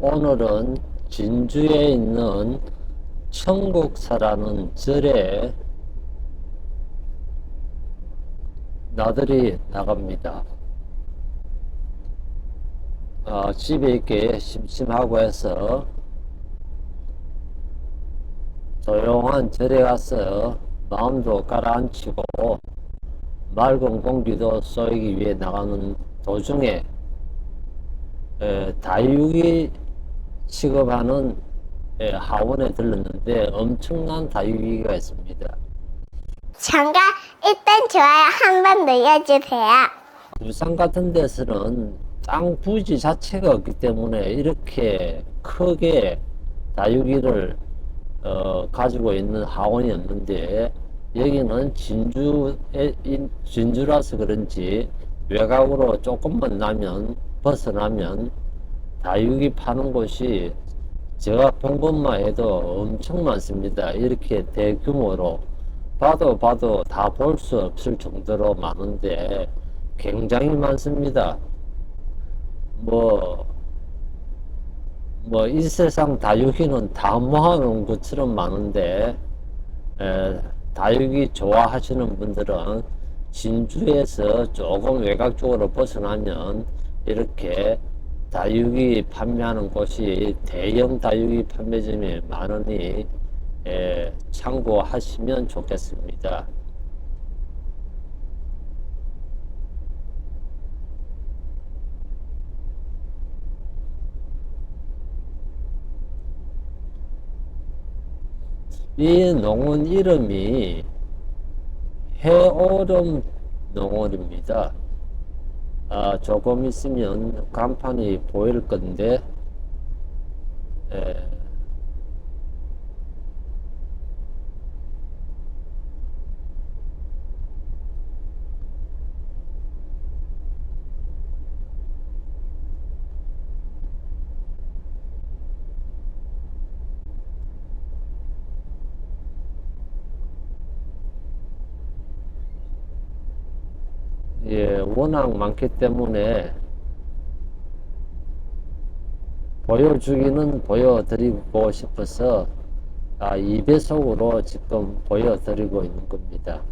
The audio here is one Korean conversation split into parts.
오늘은 진주에 있는 청곡사라는 절에 나들이 나갑니다. 어, 집에 있기 심심하고 해서 조용한 절에 가서 마음도 가라앉히고 맑은 공기도 쏘이기 위해 나가는 도중에 에, 다육이 취급하는 에, 하원에 들렀는데 엄청난 다육이가 있습니다. 잠깐 일단 좋아요 한 번 눌러주세요. 부산 같은 데서는 땅 부지 자체가 없기 때문에 이렇게 크게 다육이를 어, 가지고 있는 하원이 없는데 여기는 진주에 인- 진주라서 그런지 외곽으로 조금만 나면 벗어나면 다육이 파는 곳이 제가 본 것만 해도 엄청 많습니다. 이렇게 대규모로 봐도 봐도 다 볼 수 없을 정도로 많은데 굉장히 많습니다. 뭐, 뭐, 이 세상 다육이는 다 모아놓은 것처럼 많은데, 에, 다육이 좋아하시는 분들은 진주에서 조금 외곽 쪽으로 벗어나면 이렇게 다육이 판매하는 곳이 대형 다육이 판매점이 많으니 에, 참고하시면 좋겠습니다. 이 농원 이름이 해오름 농원입니다. 아, 조금 있으면 간판이 보일 건데, 에, 예, 워낙 많기 때문에 보여주기는 보여드리고 싶어서 아, 2배속으로 지금 보여드리고 있는 겁니다.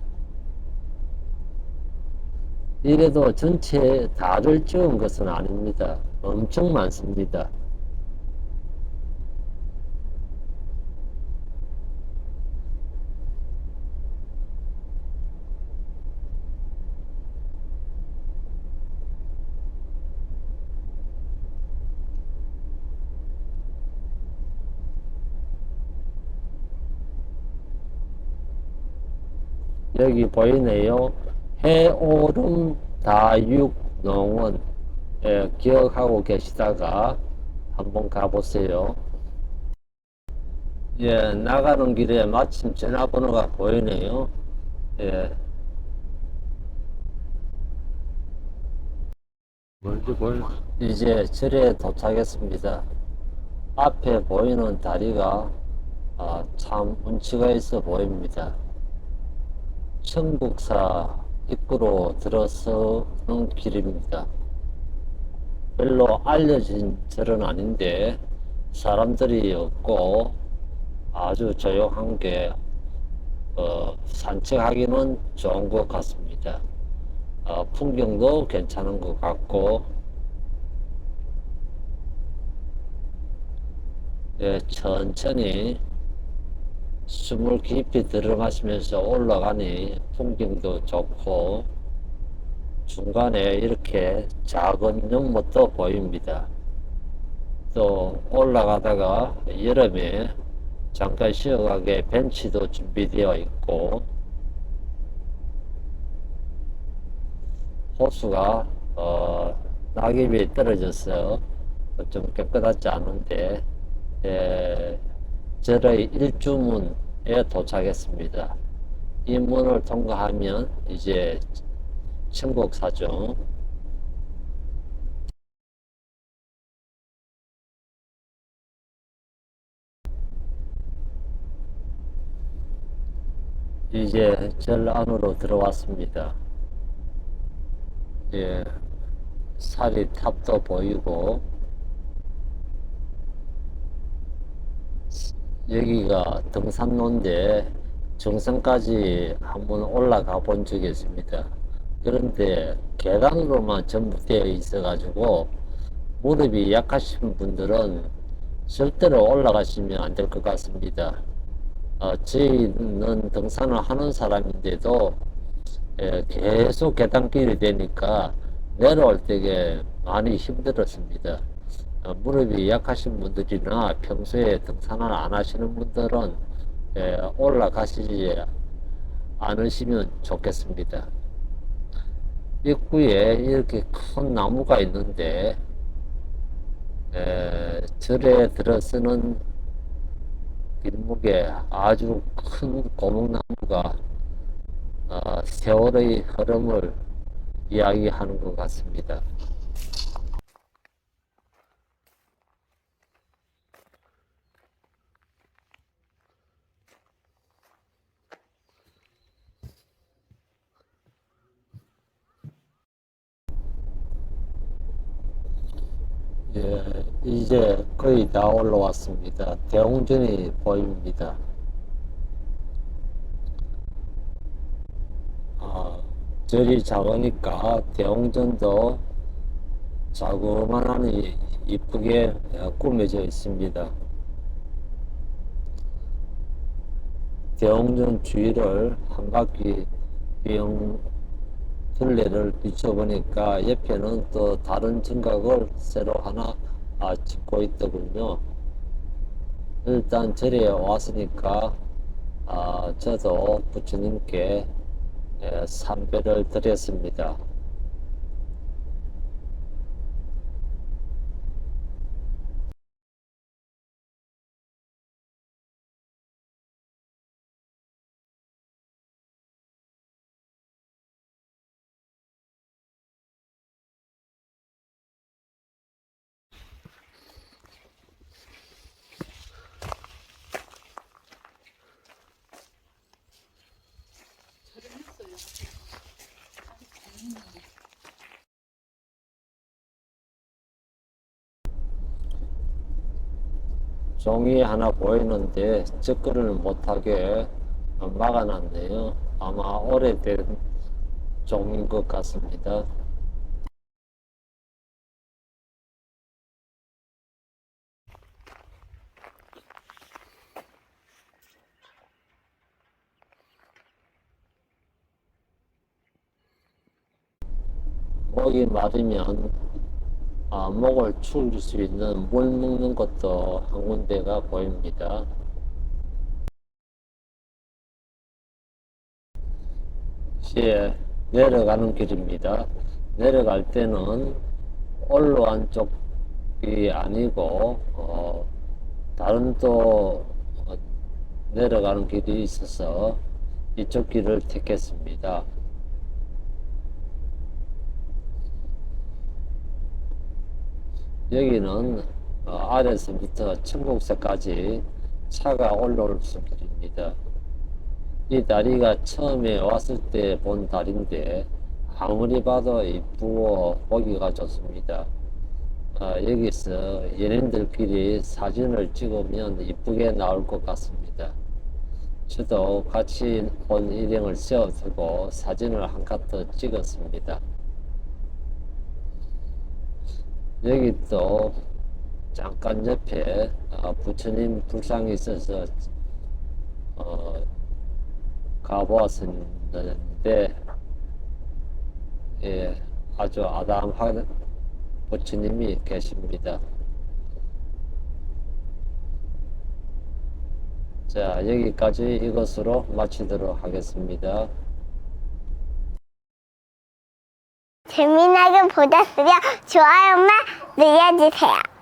이래도 전체 다를 찍은 것은 아닙니다. 엄청 많습니다. 여기 보이네요. 해오름 다육농원 예, 기억하고 계시다가 한번 가보세요. 예, 나가는 길에 마침 전화번호가 보이네요. 예. 멀리 보이 이제 절에 도착했습니다. 앞에 보이는 다리가 아, 참 운치가 있어 보입니다. 청국사 입구로 들어서는 길입니다. 별로 알려진 절은 아닌데 사람들이 없고 아주 조용한 게 어, 산책하기는 좋은 것 같습니다. 어, 풍경도 괜찮은 것 같고 예, 천천히 숨을 깊이 들어마시면서 올라가니 풍경도 좋고 중간에 이렇게 작은 연못도 보입니다. 또 올라가다가 여름에 잠깐 쉬어가게 벤치도 준비되어 있고 호수가 어, 낙엽이 떨어져서 좀 깨끗하지 않은데 예, 절의 일주문에 도착했습니다. 이 문을 통과하면 이제 천국사죠. 이제 절 안으로 들어왔습니다. 예, 사리 탑도 보이고 여기가 등산로인데 정상까지 한번 올라가 본 적이 있습니다. 그런데 계단으로만 전부 되어 있어 가지고 무릎이 약하신 분들은 절대로 올라가시면 안 될 것 같습니다. 어, 저희는 등산을 하는 사람인데도 예, 계속 계단길이 되니까 내려올 때게 많이 힘들었습니다. 어, 무릎이 약하신 분들이나 평소에 등산을 안 하시는 분들은 예, 올라가시지 않으시면 좋겠습니다. 입구에 이렇게 큰 나무가 있는데 에, 절에 들어서는 길목에 아주 큰 고목나무가 어, 세월의 흐름을 이야기하는 것 같습니다. 예, 이제 거의 다 올라왔습니다. 대웅전이 보입니다. 아, 절이 작으니까 대웅전도 자그마하니 이쁘게 어, 꾸며져 있습니다. 대웅전 주위를 한 바퀴 빙 둘레를 비춰보니까 옆에는 또 다른 증각을 새로 하나 아, 짓고 있더군요. 일단 절에 왔으니까 아, 저도 부처님께 예, 삼배를 드렸습니다. 종이 하나 보이는데 접근을 못하게 막아놨네요. 아마 오래된 종인 것 같습니다. 목이 마르면 아, 목을 축일 수 있는 물 먹는 것도 한 군데가 보입니다. 시에 내려가는 길입니다. 내려갈 때는 올라간 쪽이 아니고 어, 다른 또 어, 내려가는 길이 있어서 이쪽 길을 택했습니다. 여기는 어, 아래서부터 천국사까지 차가 올라올 수 길입니다. 이 다리가 처음에 왔을 때 본 다리인데 아무리 봐도 이쁘고 보기가 좋습니다. 어, 여기서 연인들끼리 사진을 찍으면 이쁘게 나올 것 같습니다. 저도 같이 온 일행을 세워두고 사진을 한 카트 찍었습니다. 여기 또 잠깐 옆에 어, 부처님 불상이 있어서 어, 가보았었는데 예, 아주 아담한 부처님이 계십니다. 자 여기까지 이것으로 마치도록 하겠습니다. 재미나게 보셨으면 좋아요만 눌러주세요.